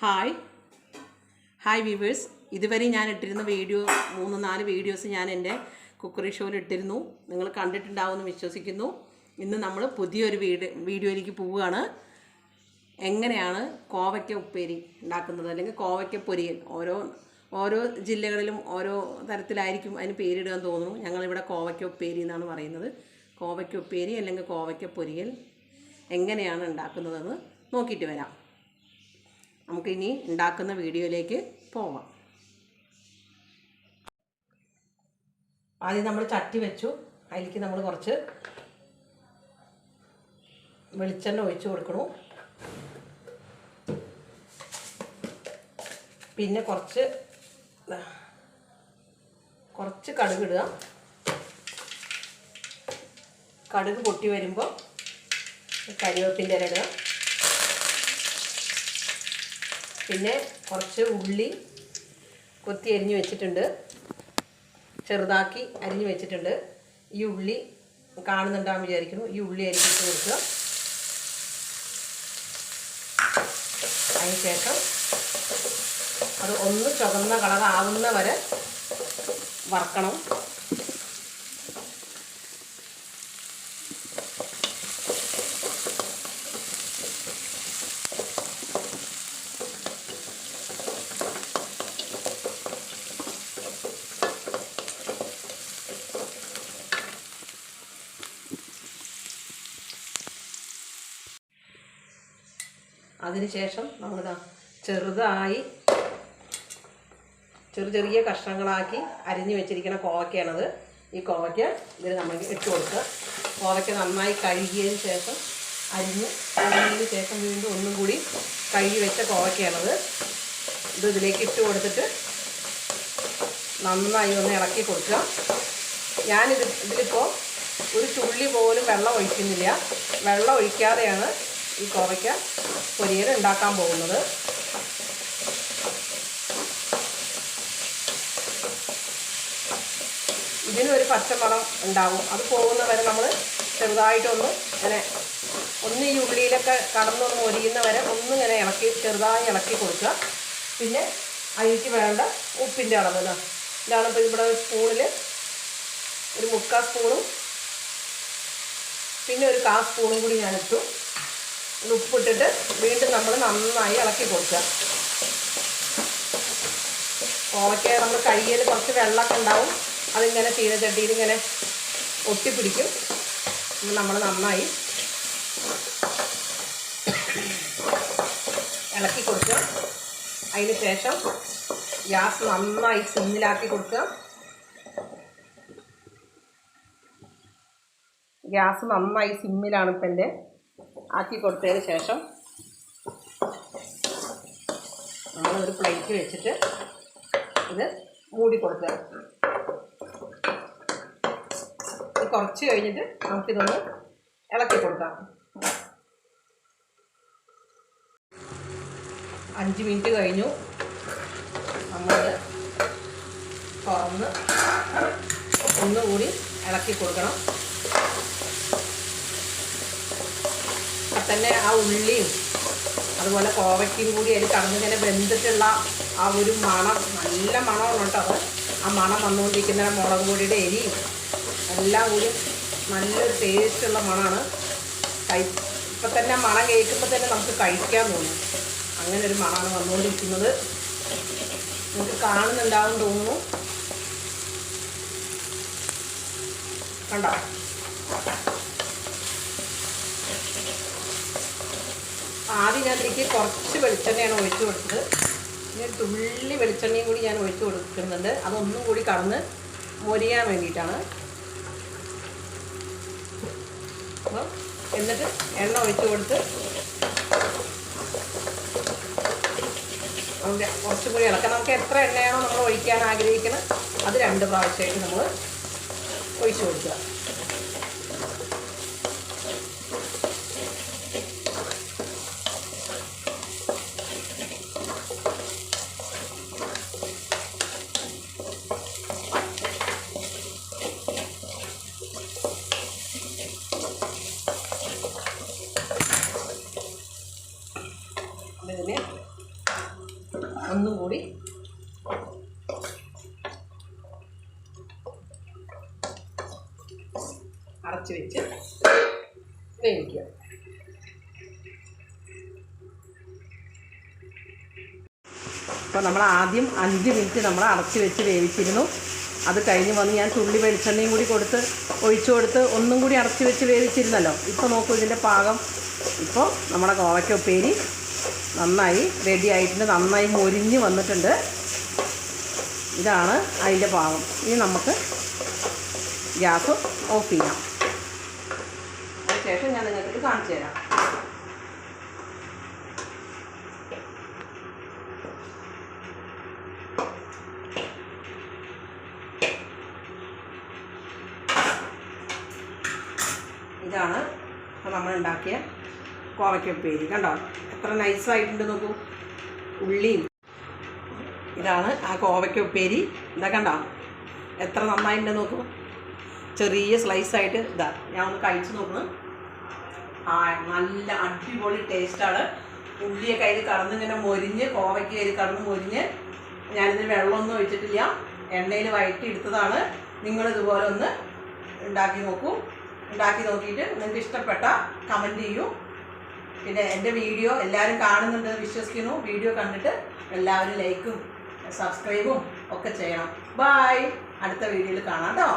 Hi hi viewers ഇതുവരെ ഞാൻ ഇട്ടിരുന്ന വീഡിയോ മൂന്ന് നാല് വീഡിയോസ് ഞാൻ എന്റെ കുക്കറി ഷോയിൽ ഇട്ടിരുന്നു. നിങ്ങൾ കണ്ടിട്ടുണ്ടാവുമെന്ന് വിശ്വസിക്കുന്നു. ഇന്ന് നമ്മൾ പുതിയൊരു വീഡിയോ വീഡിയോയിലേക്ക് പോവുകയാണ്. എങ്ങനെയാണ് കോവയ്ക്ക ഉപ്പേരി ഉണ്ടാക്കുന്നത്? അല്ലെങ്കിൽ കോവയ്ക്ക പൊരിയൽ. ഓരോ ഓരോ ജില്ലകളിലും ഓരോ തരത്തിലായിരിക്കും അതിന് പേരിടാൻ തോന്നുന്നു. ഞങ്ങളിവിടെ കോവയ്ക്ക ഉപ്പേരി എന്നാണ് പറയുന്നത്. കോവയ്ക്ക ഉപ്പേരി അല്ലെങ്കിൽ കോവയ്ക്ക പൊരിയൽ എങ്ങനെയാണ് ഉണ്ടാക്കുന്നതെന്ന് നോക്കിയിട്ട് വരാം. നമുക്കിനി ഉണ്ടാക്കുന്ന വീഡിയോയിലേക്ക് പോവാം. ആദ്യം നമ്മൾ ചട്ടി വെച്ചു. അതിലേക്ക് നമ്മൾ കുറച്ച് വെളിച്ചെണ്ണ ഒഴിച്ച് കൊടുക്കണു. പിന്നെ കുറച്ച് കുറച്ച് കടുക് ഇടുക. കടുക് പൊട്ടി വരുമ്പോൾ കരിവേപ്പിന്റെ ഇല ഇടുക. പിന്നെ കുറച്ച് ഉള്ളി കൊത്തി അരിഞ്ഞ് വെച്ചിട്ടുണ്ട്. ചെറുതാക്കി അരിഞ്ഞ് വെച്ചിട്ടുണ്ട്. ഈ ഉള്ളി കാണുന്നുണ്ടാകും വിചാരിക്കുന്നു. ഈ ഉള്ളി അരിഞ്ഞിട്ട് കൊടുക്കുക അതിന് ശേഷം അത് ഒന്ന് ചുവന്ന കളർ ആവുന്ന വരെ വറക്കണം. അതിനുശേഷം നമ്മളിതാ ചെറുതായി ചെറു ചെറിയ കഷ്ണങ്ങളാക്കി അരിഞ്ഞു വെച്ചിരിക്കുന്ന കോവയ്ക്കാണത്. ഈ കോവയ്ക്ക ഇതിൽ നമ്മൾ ഇട്ട് കൊടുക്കുക. കോവയ്ക്ക നന്നായി കഴുകിയതിന് ശേഷം അരിഞ്ഞ് കഴുകിയതിന് ശേഷം വീണ്ടും ഒന്നും കൂടി കഴുകി വെച്ച കോവയ്ക്കാണത്. ഇത് ഇതിലേക്ക് ഇട്ട് കൊടുത്തിട്ട് നന്നായി ഒന്ന് ഇളക്കി കൊടുക്കുക. ഞാനിത് ഇതിലിപ്പോൾ ഒരു തുള്ളി പോലും വെള്ളം ഒഴിക്കുന്നില്ല. വെള്ളം ഒഴിക്കാതെയാണ് ഈ കോവയ്ക്ക പൊരിയൽ ഉണ്ടാക്കാൻ പോകുന്നത്. ഇതിനൊരു പച്ചമണം ഉണ്ടാവും. അത് പോകുന്ന വരെ നമ്മൾ ചെറുതായിട്ടൊന്ന് ഇങ്ങനെ ഒന്ന് ഈ ഉള്ളിയിലൊക്കെ കടന്നൊന്ന് ഒരിയുന്ന വരെ ഒന്നിങ്ങനെ ഇളക്കി ചെറുതായി ഇളക്കി കൊടുക്കുക. പിന്നെ അതിലേക്ക് വേണ്ട ഉപ്പിന്റെ അളവ് ഇതാ ഇതാണ് ഇപ്പോൾ ഇവിടെ സ്പൂണിൽ ഒരു മുക്കാൽ സ്പൂണും പിന്നെ ഒരു കാ സ്പൂണും കൂടി ഞാനിട്ടു. ഉപ്പിട്ടിട്ട് വീണ്ടും നമ്മൾ നന്നായി ഇളക്കി കൊടുക്കുക. കോവയ്ക്ക നമ്മൾ കയ്യിൽ കുറച്ച് വെള്ളമൊക്കെ ഉണ്ടാവും. അതിങ്ങനെ ചീനച്ചട്ടിയിൽ ഇങ്ങനെ ഒട്ടിപ്പിടിക്കും. നമ്മൾ നന്നായി ഇളക്കി കൊടുക്കുക. അതിന് ശേഷം ഗ്യാസ് നന്നായി സിമ്മിലാക്കി കൊടുക്കുക. ഗ്യാസ് നന്നായി സിമ്മിലാണ് ഇപ്പം എന്റെ ആക്കി കൊടുത്തതിന് ശേഷം നമ്മളൊരു പ്ലേറ്റ് വെച്ചിട്ട് ഇത് മൂടി കൊടുക്കുക. ഇത് കുറച്ച് കഴിഞ്ഞിട്ട് നമുക്കിതൊന്ന് ഇളക്കി കൊടുക്കാം. അഞ്ച് മിനിറ്റ് കഴിഞ്ഞു. നമ്മളത് തുറന്ന് ഒന്നുകൂടി ഇളക്കി കൊടുക്കണം. തന്നെ ആ ഉള്ളിയും അതുപോലെ കോവയ്ക്കും കൂടി അതിൽ കടന്നിങ്ങനെ വെന്തിട്ടുള്ള ആ ഒരു മണം നല്ല മണമാണ് കേട്ടോ അത്. ആ മണം വന്നുകൊണ്ടിരിക്കുന്ന മുളക് പൊടിയുടെ എരിയും എല്ലാം കൂടി നല്ലൊരു ടേസ്റ്റുള്ള മണമാണ് കഴി ഇപ്പം തന്നെ മണം കേൾക്കുമ്പോൾ തന്നെ നമുക്ക് കഴിക്കാൻ തോന്നും. അങ്ങനെ ഒരു മണമാണ് വന്നുകൊണ്ടിരിക്കുന്നത്. നമുക്ക് കാണുന്നുണ്ടാവും തോന്നുന്നു. കണ്ടോ? ആദ്യം ഞാൻ കുറച്ച് വെളിച്ചെണ്ണയാണ് ഒഴിച്ചു കൊടുത്തത്. ഒരു തുള്ളി വെളിച്ചെണ്ണയും കൂടി ഞാൻ ഒഴിച്ചു കൊടുക്കുന്നുണ്ട്. അതൊന്നും കൂടി കടന്ന് മൊരിയാൻ വേണ്ടിയിട്ടാണ്. അപ്പോൾ എന്നിട്ട് എണ്ണ ഒഴിച്ചു കൊടുത്ത് അതിന്റെ കുറച്ചും കൂടി ഇളക്കാം. നമുക്ക് എത്ര എണ്ണയാണോ നമ്മൾ ഒഴിക്കാൻ ആഗ്രഹിക്കുന്നത്? അത് രണ്ട് പ്രാവശ്യമായിട്ട് നമ്മൾ ഒഴിച്ചു കൊടുക്കുക. ഇതിന് ഒന്നും കൂടി അടച്ചു വെച്ച് വേവിക്കുക. അപ്പോൾ നമ്മൾ ആദ്യം അഞ്ച് മിനിറ്റ് നമ്മൾ അടച്ച് വെച്ച് വേവിച്ചിരുന്നു. അത് കഴിഞ്ഞ് വന്ന് ഞാൻ തുള്ളി വെളിച്ചെണ്ണയും കൂടി കൊടുത്ത് ഒഴിച്ചു കൊടുത്ത് ഒന്നും കൂടി അടച്ച് വെച്ച് വേവിച്ചിരുന്നല്ലോ. ഇപ്പോൾ നോക്കൂ ഇതിന്റെ പാകം. ഇപ്പോൾ നമ്മുടെ കോവയ്ക്ക ഉപ്പേരി നന്നായി റെഡി ആയിട്ടുണ്ട്. നന്നായി മൊരിഞ്ഞ് വന്നിട്ടുണ്ട്. ഇതാണ് അതിന്റെ ഭാഗം. ഇനി നമുക്ക് ഗ്യാസ് ഓഫ് ചെയ്യാം. അതിനുശേഷം ഞാൻ നിങ്ങൾക്ക് കാണിച്ചു തരാം. ഇതാണ് നമ്മൾ ഉണ്ടാക്കിയ കോവയ്ക്ക കണ്ടോ? എത്ര നൈസായിട്ടുണ്ട് നോക്കൂ. ഉള്ളിയും. ഇതാണ് ആ കോവയ്ക്ക ഉപ്പേരി. ഇതാ കണ്ടോ? എത്ര നന്നായിട്ടുണ്ട് നോക്കൂ. ചെറിയ സ്ലൈസായിട്ട് ഇതാ. ഞാൻ ഒന്ന് കഴിച്ചു നോക്കുന്നു ആ നല്ല അടിപൊളി ടേസ്റ്റാണ് ഉള്ളിയൊക്കെ അതിൽ കടന്നിങ്ങനെ മൊരിഞ്ഞ് കോവയ്ക്ക് അതിൽ കടന്ന് മൊരിഞ്ഞ്. ഞാനിതിന് വെള്ളമൊന്നും ഒഴിച്ചിട്ടില്ല. എണ്ണയിൽ വഴറ്റി എടുത്തതാണ് നിങ്ങളിതുപോലെ ഒന്ന് ഉണ്ടാക്കി നോക്കൂ. ഉണ്ടാക്കി നോക്കിയിട്ട് നിങ്ങൾക്ക് ഇഷ്ടപ്പെട്ട കമന്റ് ചെയ്യൂ. പിന്നെ എന്റെ വീഡിയോ എല്ലാവരും കാണുന്നുണ്ടെന്ന് വിശ്വസിക്കുന്നു. വീഡിയോ കണ്ടിട്ട് എല്ലാവരും ലൈക്കും സബ്സ്ക്രൈബും ഒക്കെ ചെയ്യണം. ബായ് അടുത്ത വീഡിയോയിൽ കാണാം കേട്ടോ.